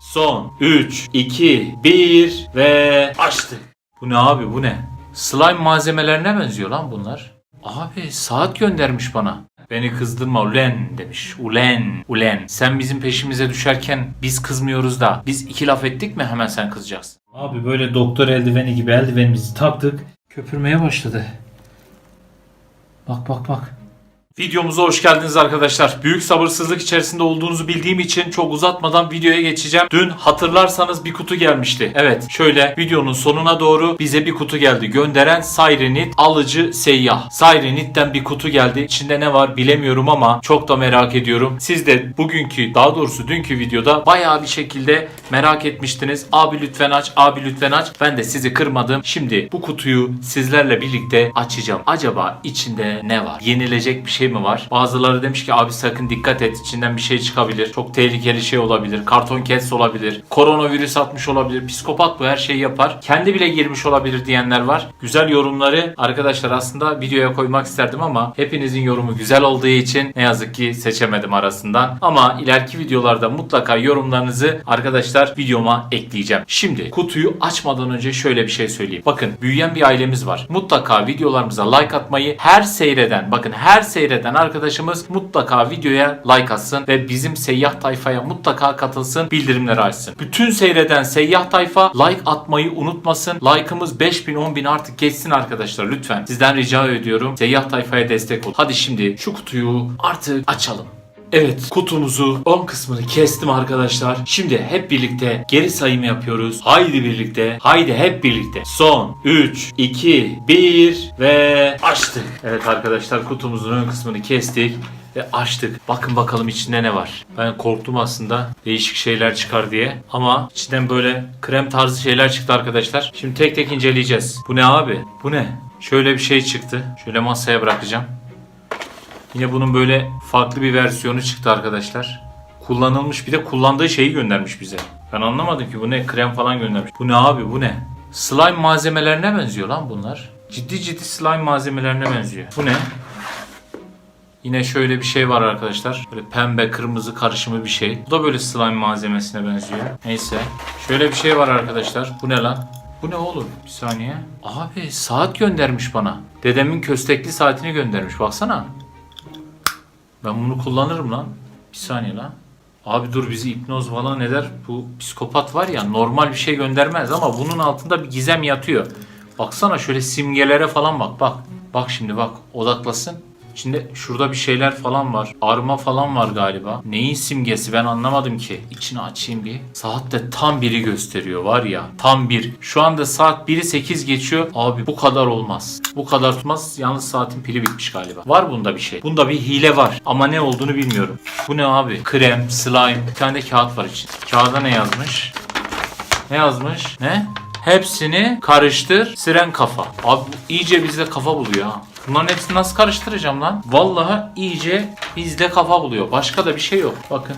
Son 3, 2, 1 ve açtık. Bu ne abi bu ne? Slime malzemelerine benziyor lan bunlar. Abi saat göndermiş bana. Beni kızdırma ulen demiş. Ulen, ulen. Sen bizim peşimize düşerken biz kızmıyoruz da biz iki laf ettik mi hemen sen kızacaksın. Abi böyle doktor eldiveni gibi eldivenimizi taktık. Köpürmeye başladı. Bak bak bak. Videomuza hoş geldiniz arkadaşlar. Büyük sabırsızlık içerisinde olduğunuzu bildiğim için çok uzatmadan videoya geçeceğim. Dün hatırlarsanız bir kutu gelmişti. Evet şöyle videonun sonuna doğru bize bir kutu geldi. Gönderen Sirenit alıcı seyyah. Sirenit'ten bir kutu geldi. İçinde ne var bilemiyorum ama çok da merak ediyorum. Siz de bugünkü daha doğrusu dünkü videoda bayağı bir şekilde merak etmiştiniz. Abi lütfen aç, abi lütfen aç. Ben de sizi kırmadım. Şimdi bu kutuyu sizlerle birlikte açacağım. Acaba içinde ne var? Yenilecek bir şey mi var? Bazıları demiş ki abi sakın dikkat et içinden bir şey çıkabilir. Çok tehlikeli şey olabilir. Karton kes olabilir. Koronavirüs atmış olabilir. Psikopat bu her şeyi yapar. Kendi bile girmiş olabilir diyenler var. Güzel yorumları arkadaşlar aslında videoya koymak isterdim ama hepinizin yorumu güzel olduğu için ne yazık ki seçemedim arasından. Ama ileriki videolarda mutlaka yorumlarınızı arkadaşlar videoma ekleyeceğim. Şimdi kutuyu açmadan önce şöyle bir şey söyleyeyim. Bakın büyüyen bir ailemiz var. Mutlaka videolarımıza like atmayı her seyreden bakın her seyreden arkadaşımız mutlaka videoya like atsın ve bizim seyyah tayfaya mutlaka katılsın bildirimleri açsın. Bütün seyreden seyyah tayfa like atmayı unutmasın. Like'ımız 5000 10000 artık geçsin arkadaşlar lütfen. Sizden rica ediyorum. Seyyah tayfaya destek olun. Hadi şimdi şu kutuyu artık açalım. Evet kutumuzu 10 kısmını kestim arkadaşlar. Şimdi hep birlikte geri sayım yapıyoruz. Haydi birlikte. Haydi hep birlikte. Son 3, 2, 1 ve açtık. Evet arkadaşlar kutumuzun ön kısmını kestik ve açtık. Bakın bakalım içinde ne var. Ben korktum aslında değişik şeyler çıkar diye. Ama içinden böyle krem tarzı şeyler çıktı arkadaşlar. Şimdi tek tek inceleyeceğiz. Bu ne abi? Bu ne? Şöyle bir şey çıktı. Şöyle masaya bırakacağım. Yine bunun böyle farklı bir versiyonu çıktı arkadaşlar. Kullanılmış bir de kullandığı şeyi göndermiş bize. Ben anlamadım ki bu ne krem falan göndermiş. Bu ne abi bu ne? Slime malzemelerine benziyor lan bunlar. Ciddi ciddi slime malzemelerine benziyor. Bu ne? Yine şöyle bir şey var arkadaşlar. Böyle pembe kırmızı karışımı bir şey. Bu da böyle slime malzemesine benziyor. Neyse. Şöyle bir şey var arkadaşlar. Bu ne lan? Bu ne oğlum? Bir saniye. Abi saat göndermiş bana. Dedemin köstekli saatini göndermiş. Baksana. Ben bunu kullanırım lan. Bir saniye lan. Abi dur bizi hipnoz falan eder. Bu psikopat var ya normal bir şey göndermez ama bunun altında bir gizem yatıyor. Baksana şöyle simgelere falan bak bak. Bak şimdi bak odaklasın. İçinde şurada bir şeyler falan var. Arma falan var galiba. Neyin simgesi ben anlamadım ki. İçini açayım bir. Saat de tam biri gösteriyor var ya. Tam bir. Şu anda saat 1'i 8 geçiyor. Abi bu kadar olmaz. Bu kadar tutmaz. Yalnız saatin pili bitmiş galiba. Var bunda bir şey. Bunda bir hile var. Ama ne olduğunu bilmiyorum. Bu ne abi? Krem, slime. Bir tane de kağıt var için. Kağıda ne yazmış? Ne yazmış? Ne? Hepsini karıştır. Siren kafa. Abi iyice bizde kafa buluyor ha. Bunların hepsini nasıl karıştıracağım lan? Vallahi iyice bizde kafa buluyor. Başka da bir şey yok. Bakın.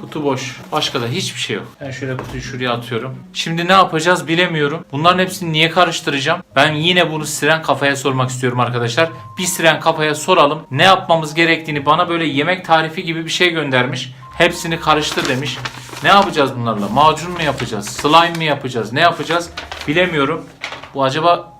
Kutu boş. Başka da hiçbir şey yok. Ben şöyle kutuyu şuraya atıyorum. Şimdi ne yapacağız bilemiyorum. Bunların hepsini niye karıştıracağım? Ben yine bunu siren kafaya sormak istiyorum arkadaşlar. Bir siren kafaya soralım. Ne yapmamız gerektiğini bana böyle yemek tarifi gibi bir şey göndermiş. Hepsini karıştır demiş. Ne yapacağız bunlarla? Macun mu yapacağız? Slime mi yapacağız? Ne yapacağız? Bilemiyorum. Bu acaba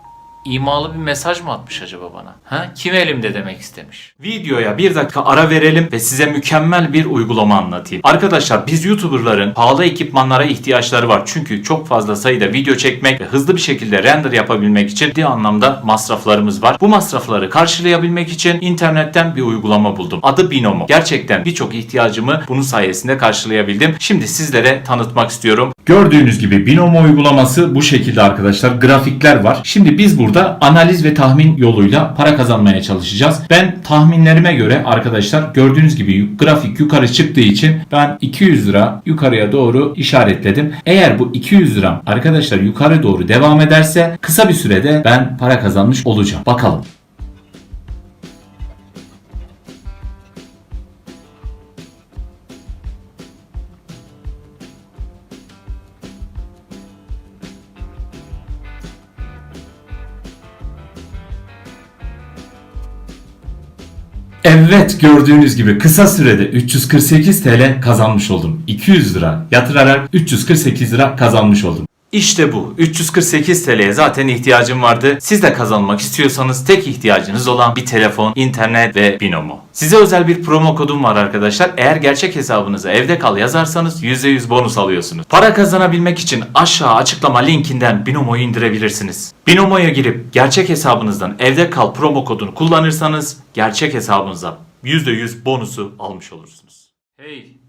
imalı bir mesaj mı atmış acaba bana? Ha? Kim elimde demek istemiş. Videoya bir dakika ara verelim ve size mükemmel bir uygulama anlatayım. Arkadaşlar biz YouTuber'ların pahalı ekipmanlara ihtiyaçları var. Çünkü çok fazla sayıda video çekmek ve hızlı bir şekilde render yapabilmek için ciddi anlamda masraflarımız var. Bu masrafları karşılayabilmek için internetten bir uygulama buldum. Adı Binomo. Gerçekten birçok ihtiyacımı bunun sayesinde karşılayabildim. Şimdi sizlere tanıtmak istiyorum. Gördüğünüz gibi Binomo uygulaması bu şekilde arkadaşlar. Grafikler var. Şimdi biz burada analiz ve tahmin yoluyla para kazanmaya çalışacağız. Ben tahminlerime göre arkadaşlar gördüğünüz gibi grafik yukarı çıktığı için ben 200 lira yukarıya doğru işaretledim. Eğer bu 200 liram arkadaşlar yukarı doğru devam ederse kısa bir sürede ben para kazanmış olacağım. Bakalım. Evet gördüğünüz gibi kısa sürede 348 TL kazanmış oldum. 200 lira yatırarak 348 lira kazanmış oldum. İşte bu. 348 TL'ye zaten ihtiyacım vardı. Siz de kazanmak istiyorsanız tek ihtiyacınız olan bir telefon, internet ve binomo. Size özel bir promo kodum var arkadaşlar. Eğer gerçek hesabınıza evde kal yazarsanız %100 bonus alıyorsunuz. Para kazanabilmek için aşağı açıklama linkinden binomoyu indirebilirsiniz. Binomo'ya girip gerçek hesabınızdan evde kal promo kodunu kullanırsanız gerçek hesabınıza %100 bonusu almış olursunuz. Hey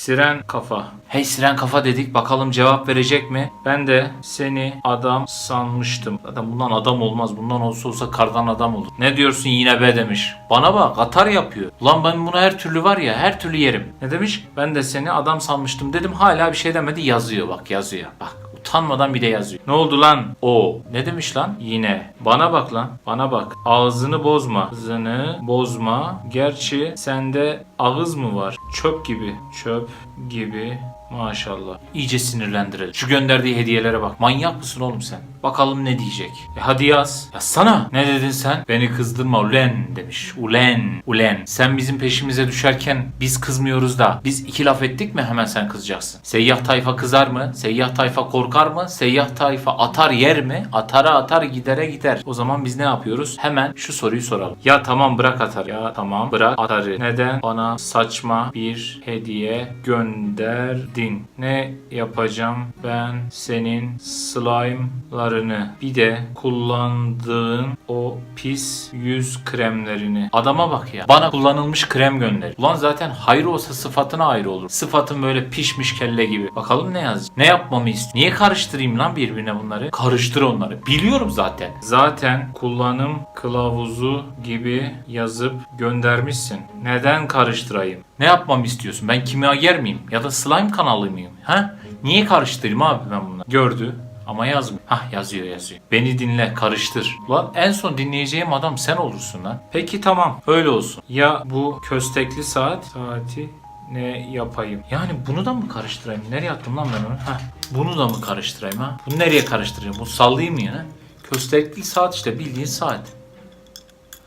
Siren kafa. Hey siren kafa dedik bakalım cevap verecek mi? Ben de seni adam sanmıştım. Zaten bundan adam olmaz. Bundan olsa olsa kardan adam olur. Ne diyorsun yine be demiş. Bana bak atar yapıyor. Ulan ben bunu her türlü var ya her türlü yerim. Ne demiş? Ben de seni adam sanmıştım dedim. Hala bir şey demedi yazıyor bak yazıyor. Bak Utanmadan bir de yazıyor. Ne oldu lan? O. Ne demiş lan? Yine. Bana bak lan. Bana bak. Ağzını bozma. Ağzını bozma. Gerçi sende ağız mı var? Çöp gibi. Çöp gibi. Maşallah. İyice sinirlendirelim. Şu gönderdiği hediyelere bak. Manyak mısın oğlum sen? Bakalım ne diyecek. E hadi yaz. Yazsana. Ne dedin sen? Beni kızdırma ulen demiş. Ulen. Ulen. Sen bizim peşimize düşerken biz kızmıyoruz da. Biz iki laf ettik mi hemen sen kızacaksın. Seyyah tayfa kızar mı? Seyyah tayfa korkar mı? Seyyah tayfa atar yer mi? Atara atar gidere gider. O zaman biz ne yapıyoruz? Hemen şu soruyu soralım. Ya tamam bırak atar. Ya tamam bırak atarı. Neden bana saçma bir hediye gönderdin? Ne yapacağım ben senin slime'larını bir de kullandığın o pis yüz kremlerini. Adama bak ya. Bana kullanılmış krem gönder. Ulan zaten hayır olsa sıfatına ayrı olur. Sıfatın böyle pişmiş kelle gibi. Bakalım ne yazacak? Ne yapmamı istiyor? Niye karıştırayım lan birbirine bunları? Karıştır onları. Biliyorum zaten. Zaten kullanım kılavuzu gibi yazıp göndermişsin. Neden karıştırayım? Ne yapmamı istiyorsun? Ben kimyager miyim? Ya da slime kanalı mıyım? Ha? Niye karıştırayım abi ben bunu? Gördü. Ama yazmıyor. Hah yazıyor yazıyor. Beni dinle karıştır. Lan en son dinleyeceğim adam sen olursun lan. Peki tamam öyle olsun. Ya bu köstekli saat saati ne yapayım? Yani bunu da mı karıştırayım? Nereye attım lan ben onu? Hah. Bunu da mı karıştırayım ha? Bunu nereye karıştırayım? Bunu sallayayım mı yine? Köstekli saat işte bildiğin saat.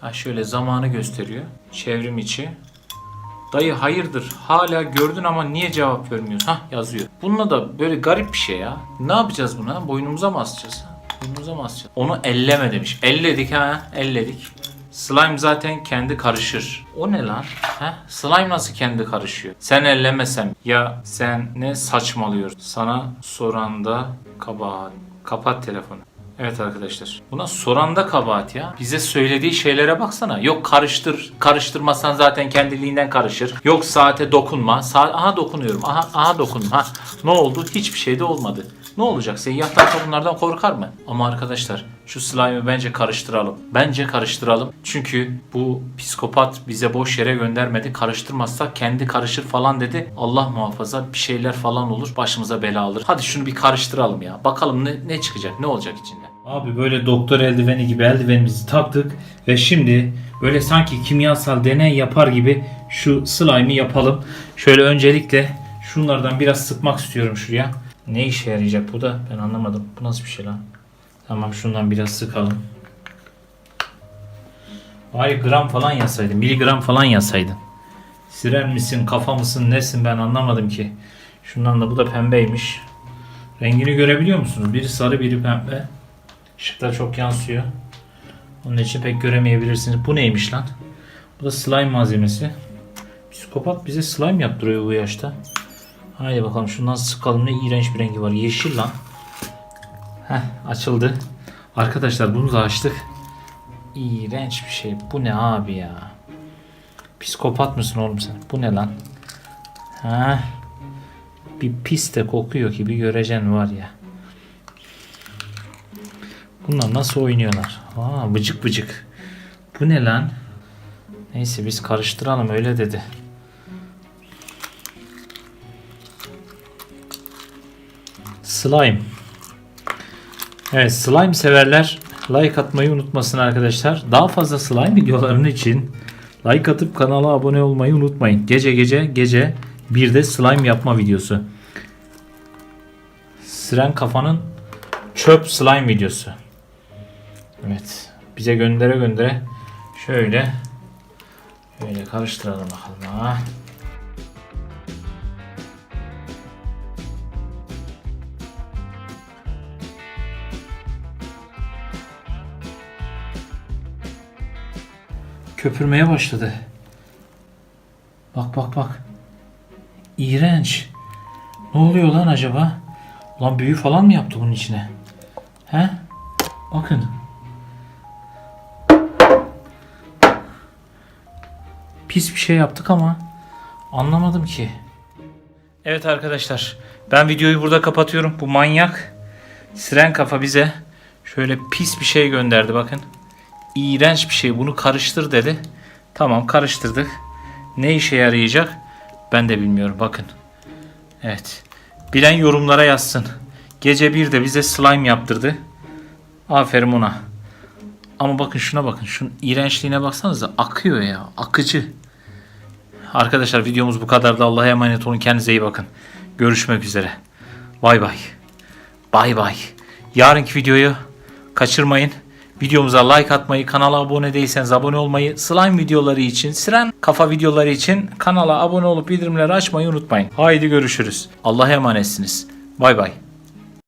Ha şöyle zamanı gösteriyor. Çevrim içi. Dayı hayırdır hala gördün ama niye cevap vermiyorsun? Hah yazıyor. Bununla da böyle garip bir şey ya. Ne yapacağız buna? Boynumuza mı asacağız? Boynumuza mı asacağız? Onu elleme demiş. Elledik ha elledik. Slime zaten kendi karışır. O ne lan? Ha? Slime nasıl kendi karışıyor? Sen ellemesen ya sen ne saçmalıyorsun? Sana soranda kabahat. Kapat telefonu. Evet arkadaşlar. Buna soranda kabahat ya. Bize söylediği şeylere baksana. Yok karıştır. Karıştırmasan zaten kendiliğinden karışır. Yok saate dokunma. Saat aha dokunuyorum. Aha aha dokundum. Ha ne oldu? Hiçbir şey de olmadı. Ne olacak? Seyyah tayfa bunlardan korkar mı? Ama arkadaşlar şu slime'ı bence karıştıralım. Bence karıştıralım. Çünkü bu psikopat bize boş yere göndermedi. Karıştırmazsak kendi karışır falan dedi. Allah muhafaza bir şeyler falan olur. Başımıza bela alır. Hadi şunu bir karıştıralım ya. Bakalım ne, ne çıkacak? Ne olacak içinde? Abi böyle doktor eldiveni gibi eldivenimizi taktık ve şimdi böyle sanki kimyasal deney yapar gibi şu slime'ı yapalım. Şöyle öncelikle şunlardan biraz sıkmak istiyorum şuraya. Ne işe yarayacak bu da ben anlamadım. Bu nasıl bir şey lan? Tamam şundan biraz sıkalım. Bari gram falan yazsaydın. Miligram falan yazsaydın. Siren misin, kafa mısın, nesin ben anlamadım ki. Şundan da bu da pembeymiş. Rengini görebiliyor musunuz? Biri sarı, biri pembe. Işıklar çok yansıyor. Onun için pek göremeyebilirsiniz. Bu neymiş lan? Bu da slime malzemesi. Psikopat bize slime yaptırıyor bu yaşta. Haydi bakalım şundan sıkalım. Ne iğrenç bir rengi var. Yeşil lan. Heh açıldı. Arkadaşlar bunu da açtık. İğrenç bir şey. Bu ne abi ya? Psikopat mısın oğlum sen? Bu ne lan? Ha? Bir pis de kokuyor gibi göreceksin var ya. Bunlar nasıl oynuyorlar? Aa vıcık vıcık. Bu ne lan? Neyse biz karıştıralım öyle dedi. Slime. Evet slime severler like atmayı unutmasın arkadaşlar. Daha fazla slime videolarının için like atıp kanala abone olmayı unutmayın. Gece gece gece bir de slime yapma videosu. Siren kafanın çöp slime videosu. Evet. Bize göndere göndere Şöyle. Şöyle karıştıralım bakalım. Ha. Köpürmeye başladı. Bak bak bak. İğrenç. Ne oluyor lan acaba? Ulan büyü falan mı yaptı bunun içine? He? Bakın. Pis bir şey yaptık ama anlamadım ki. Evet arkadaşlar. Ben videoyu burada kapatıyorum. Bu manyak siren kafa bize şöyle pis bir şey gönderdi bakın. İğrenç bir şey. Bunu karıştır dedi. Tamam karıştırdık. Ne işe yarayacak? Ben de bilmiyorum. Bakın. Evet. Bilen yorumlara yazsın. Gece bir de bize slime yaptırdı. Aferin ona. Ama bakın şuna bakın. Şunun iğrençliğine baksanıza. Akıyor ya. Akıcı. Arkadaşlar videomuz bu kadar da Allah'a emanet olun. Kendinize iyi bakın. Görüşmek üzere. Bay bay. Bay bay. Yarınki videoyu kaçırmayın. Videomuza like atmayı, kanala abone değilseniz abone olmayı, slime videoları için, siren kafa videoları için kanala abone olup bildirimleri açmayı unutmayın. Haydi görüşürüz. Allah'a emanetsiniz. Bay bay.